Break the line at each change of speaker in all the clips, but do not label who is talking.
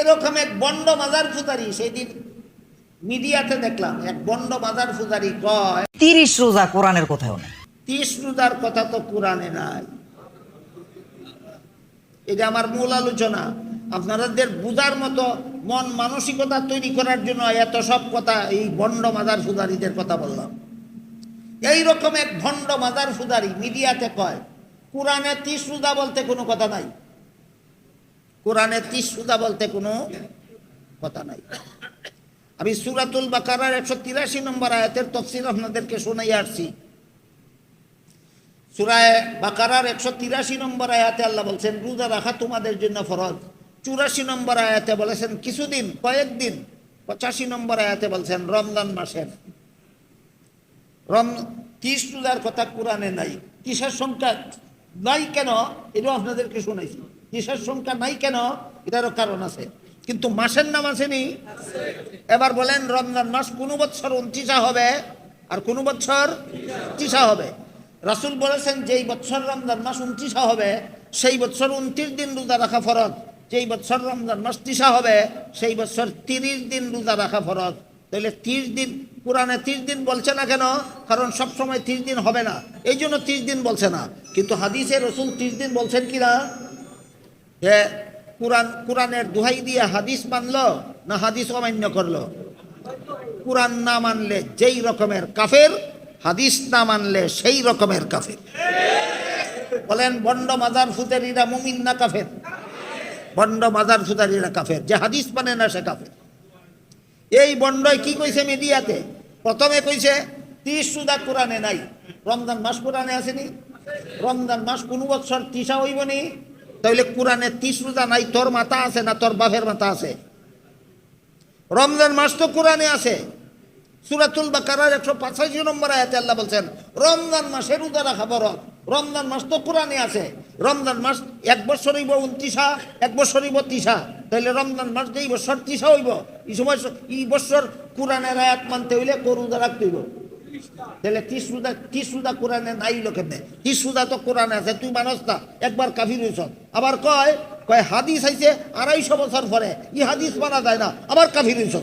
এরকম এক বন্ড মাজার ফুতারি সেই দিন মিডিয়াতে দেখলাম এক বন্ড মাজার ফুতারি কয়
তিরিশ রোজা কোরআনের কোথাও নেই।
তিস রোজার কথা তো কোরআনে নাই। এটা আমার মূল আলোচনা। আপনাদের বুঝার মতো মন মানসিকতা তৈরি করার জন্য এত সব কথা এই ভণ্ড মাজার ফুদারিদের কথা বললাম। এই রকম এক ভণ্ড মাজার ফুদারি মিডিয়াতে কয় কোরআনে তিস রোজা বলতে কোনো কথা নাই। কোরআনে তিস রোজা বলতে কোনো কথা নাই। আমি সুরাতুল বাকারার একশো তিরাশি নম্বর আয়াতের তফসিল আপনাদেরকে শোনাই আসছি। সুরায় বাকারার একশো তিরাশি নম্বর আয়াতে আল্লাহ বলছেন, রোজা রাখা তোমাদের জন্য ফরজ। চুরাশি নম্বর আয়াতে বলেছেন, কিছুদিন, কয়েকদিন, পঁচাশি নম্বর আয়াতে বলছেন, রমজান মাসের। রম তিস রোজার কথা কোরআনে নাই। কিসের সংখ্যা নাই কেন? এটাও আপনাদেরকে শুনাইছি। কিসের সংখ্যা নাই কেন? এটারও কারণ আছে। কিন্তু মাসের নাম আসেনি এবার বলেন, রমজান মাস কোনো বছর উনত্রিশা হবে আর কোনো বছর তিসা হবে। রাসুল বলেছেন, যেই বছর রমজান মাস উনত্রিশা হবে, সেই বছর উনত্রিশ দিন রোজা রাখা ফরজ। যেই বছর রমজান মাস তিসা হবে, সেই বছর তিরিশ দিন রোজা রাখা ফরজ। তাহলে তিরিশ দিন, কোরআনে তিরিশ দিন বলছে না কেন? কারণ সব সময় তিরিশ দিন হবে না। এই জন্য তিরিশ দিন বলছে না। কিন্তু হাদিসে রসুল তিরিশ দিন বলছেন কি না যে কোরআন, কোরআনের দোহাই দিয়ে হাদিস মানলো না হাদিস অমান্য করল? কোরআন না মানলে যেই রকমের কাফের, হাদিস না মানলে সেই রকমের কাফের। বলেন, বন্ড মাজার ফুতারিরা মুমিন না কাফের? বন্ড মাজার ফুতারিরা কাফের, যে হাদিস মানে না সে কাফের। এই বন্ডয় কি কইছে মিডিয়াতে? প্রথমে কইছে, তিরিশ সুদা কোরআনে নাই। রমজান মাস কোরআনে আসেনি? রমজান মাস কোন বছর তিসা হইব নি তাইলে কোরআনে তিস রোজা নাই, তোর মাথা আছে না তোর বাপের মাথা আছে? রমজান মাস তো কোরআনে আছে। সুরাতুল বাকারার একশো পঁচাশি নম্বর আয়াতে আল্লাহ বলছেন, রমজান মাসে রোজা রাখা বড় রমজান মাস তো কোরআনে আছে। রমজান মাস এক বছর হইব উনত্রিশা, এক বছর হইব তিসা তাহলে রমজান মাস যেই বছর তিসা হইব, এই সময় এই বছর কোরআনের আয়াত মানতে হইলে রোজা রাখতে হইব। তাহলে তিস রোজা তিস রোজা কোরআনে নাই লোকের তিস রোজা তো কোরআনে আছে? তুই মানুষ না, একবার কাফির হইছ আবার কয় কয় হাদিস আইছে আড়াইশো বছর পরে, ই হাদিস মানা যায় না, আবার কাফির হইছ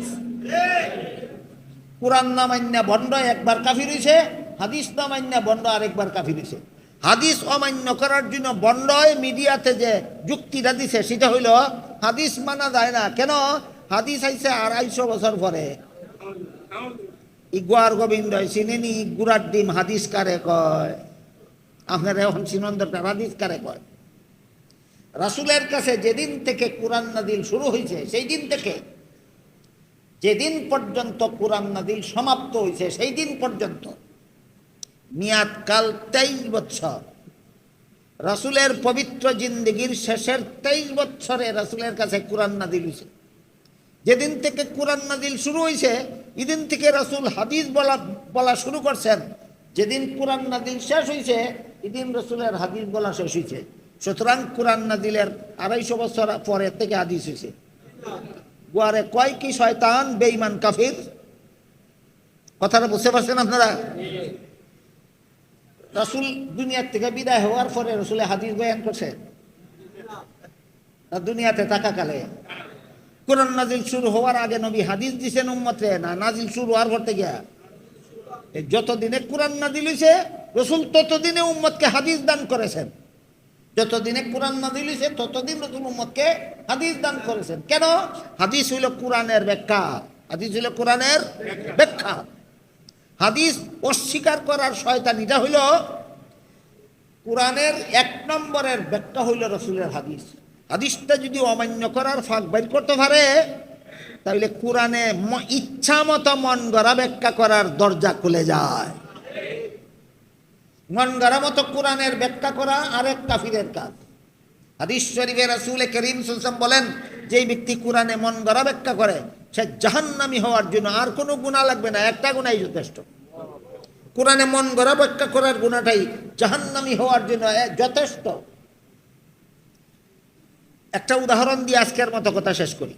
কোরআন না মান্যা বন্ড একবার কাফির হইছে হাদিস না মান্যা বন্ড আরেকবার কাফির হইছে হাদিস অমান্য করার জন্য বন্ডয় মিডিয়াতে যে যুক্তিটা দিছে, সেটা হইল হাদিস মানা যায় না। কেন? হাদিস আইছে আড়াইশো বছর পরে। ইগুয়ার গোবিন্দ চিনেনি গুড়ার ডিম হাদিস কারে কয়। আপনার এখন চিনন দরকার হাদিস কারে কয়। রাসুলের কাছে যেদিন থেকে কোরআন নাদিল শুরু হয়েছে সেই দিন থেকে, যেদিন পর্যন্ত কোরআন নাদিল সমাপ্ত হয়েছে সেই দিন পর্যন্ত, মিয়াদ কাল তেইশ বৎসর, রাসুলের পবিত্র জিন্দগির শেষের তেইশ বৎসরে রাসুলের কাছে কোরআন নাদিল হয়েছে যেদিন থেকে কোরআন নাদিল শুরু হয়েছে এদিন থেকে রাসুল হাদিস বলা বলা শুরু করছেন। যেদিন কোরআন নাদিল শেষ হয়েছে এদিন রসুলের হাদিস বলা শেষ হয়েছে সুতরাং কোরআন নাদিলের আড়াইশো বছর পরে থেকে হাদিস হয়েছে গুয়ারে কয় কি শয়তান বেইমান কাফির? কথাটা বুঝতে পারছেন আপনারা? রাসুল দুনিয়ার থেকে বিদায় হওয়ার পরে রসুলের হাদিস বয়ান করছে। দুনিয়াতে থাকাকালে কোরআন নাজিল শুরু হওয়ার আগে নবী হাদিস দিছেন উম্মতে, না নাজিল শুরু হওয়ার পর থেকে? যতদিনে কোরআন নাজিল হয়েছে রসুল ততদিনে উম্মতকে হাদিস দান করেছেন। যতদিনে কোরআন নাজিল হয়েছে ততদিন রসুল উম্মতকে হাদিস দান করেছেন। কেন? হাদিস হইল কোরআনের ব্যাখ্যা। হাদিস হইল কোরআনের ব্যাখ্যা। হাদিস অস্বীকার করার শয়তানিটা হইল, কোরআনের এক নম্বরের ব্যাখ্যা হইল রসুলের হাদিস। হাদিসটা যদি অমান্য করার ফাঁক বাইর করতে পারে, তাহলে কোরআনে ইচ্ছা মতো মন গড়া ব্যাখ্যা করার দরজা খুলে যায়। মন গড়া মতো কোরআনের ব্যাখ্যা করা আরেক কাফিরের কাজ। হাদিস শরীফে রাসূল করিম সুলসাম বলেন, যেই ব্যক্তি কোরআনে মন গড়া ব্যাখ্যা করে, সে জাহান্নামী হওয়ার জন্য আর কোনো গুণা লাগবে না, একটা গুণাই যথেষ্ট। কোরআনে মন গড়া ব্যাখ্যা করার গুণাটাই জাহান্নামী হওয়ার জন্য যথেষ্ট। একটা উদাহরণ দিয়ে আজকের মতো কথা শেষ করি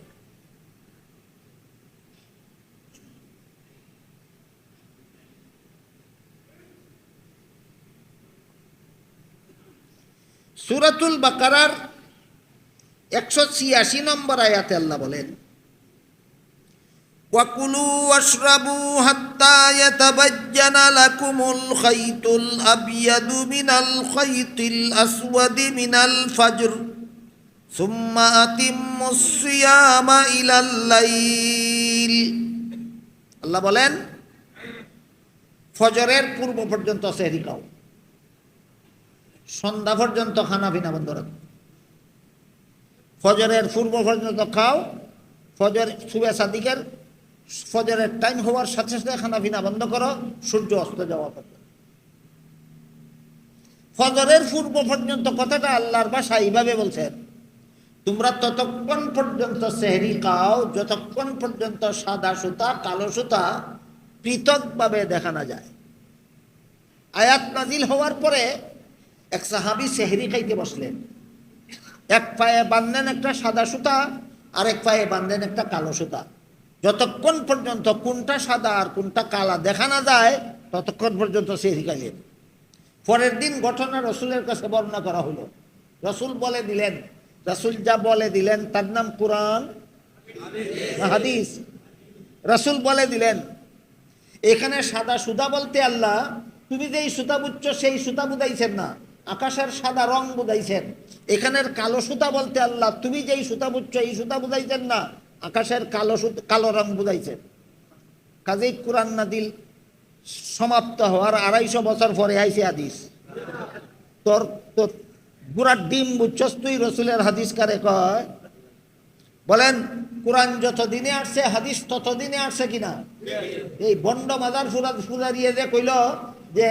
সুরাতুল বাকারার একশো ছিয়াশি নম্বর আয়াতে আল্লাহ বলেন وكلوا واشربوا حتى يتبين لكم الخيط الأبيض من الخيط الأسود من الفجر আল্লাহ বলেন, ফজরের পূর্ব পর্যন্ত সেহরি খাও সন্ধ্যা পর্যন্ত খানা ফিনা বন্ধ রাখ। ফজরের পূর্ব পর্যন্ত খাও। ফজর সুবে সাদিকের ফজরের টাইম হওয়ার সাথে সাথে খানা ফিনা বন্ধ করো, সূর্য অস্ত যাওয়া পর্যন্ত। ফজরের পূর্ব পর্যন্ত কথাটা আল্লাহর বাসা এইভাবে বলছেন তোমরা ততক্ষণ পর্যন্ত সেহরি খাও, যতক্ষণ পর্যন্ত সাদা সুতা, কালো সুতা পৃথকভাবে দেখানো যায়। আয়াত নাজিল হওয়ার পরে এক সাহাবি সেহরি খাইতে বসলেন। এক পায়ে বাঁধলেন একটা সাদা সুতা আর এক পায়ে বাঁধলেন একটা কালো সুতা। যতক্ষণ পর্যন্ত কোনটা সাদা আর কোনটা কালা দেখা না যায়, ততক্ষণ পর্যন্ত সেহরি খাইলেন। পরের দিন ঘটনা রসুলের কাছে বর্ণনা করা হলো। রসুল বলে দিলেন রসুল যা বলে দিলেন, তার নাম কোরআন হাদিস? রসুল বলে দিলেন, এখানে সাদা সুদা বলতে আল্লাহ, তুমি যেই সুতা বুঝছ সেই সুতা বুঝাইছেন না, আকাশের সাদা রং বুঝাইছেন, এখানের কালো সুতা বলতে আল্লাহ, তুমি যেই সুতা বুঝছ এই সুতা বুঝাইছেন না, আকাশের কালো সুতা কালো রং বুঝাইছেন। কাজেই কোরআন নাদিল সমাপ্ত হওয়ার আড়াইশো বছর পরে আইসে হাদিস। তোর তোর গুড়ার ডিম বুঝছস রসুলের হাদিস কারে কয়, বলেন, কোরআন যত দিনে আসছে, হাদিস তত দিনে আসছে কিনা? এই বন্ড মাজার ফুরা ফুরারিয়ে যে কইল যে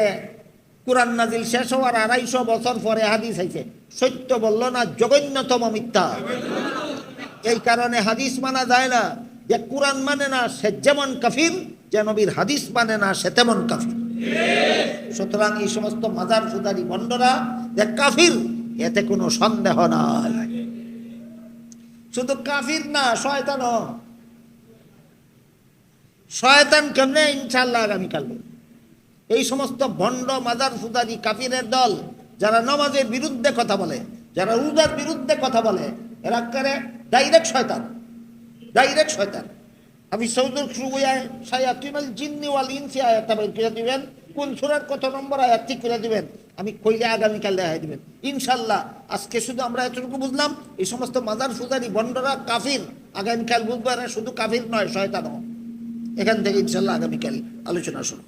কোরআন নাজিল শেষ হওয়ার আড়াইশো বছর পরে হাদিস আইছে, সত্য বলল না জঘন্যতম মিথ্যা? এই কারণে হাদিস মানা যায় না যে কোরআন মানে না সে যেমন কাফির, যে নবীর হাদিস মানে না সে তেমন কাফির। সুতরাং এই সমস্ত মাজার ফুদারি বন্ডরা যে কাফির এতে কোনো সন্দেহ নাই। শুধু কাফির না শয়তান শয়তান কেমনে ইনশাল্লাহ আগামীকাল এই সমস্ত ভণ্ড মাজার ফুদারি কাফিরের দল, যারা নমাজের বিরুদ্ধে কথা বলে, যারা রুজার বিরুদ্ধে কথা বলে, এরা করে ডাইরেক্ট শয়তান। ডাইরেক্ট শয়তান। আমি সৌদুর সুবুয়ায় সায়াতিনাল জিন্নি ওয়াল ইনসি আয়াতটা বের দিবেন। কোন সুরার কত নম্বর আয়াত ঠিক করে দেবেন? আমি কইলে আগামীকাল দেখা দেবেন। ইনশাল্লাহ আজকে শুধু আমরা এতটুকু বুঝলাম, এই সমস্ত মাজার সুদারি বন্ডরা কাফির, আগামীকাল বুধবার শুধু কাফির নয়, শয়তানও। এখান থেকে ইনশাল্লাহ আগামীকাল আলোচনা শুরু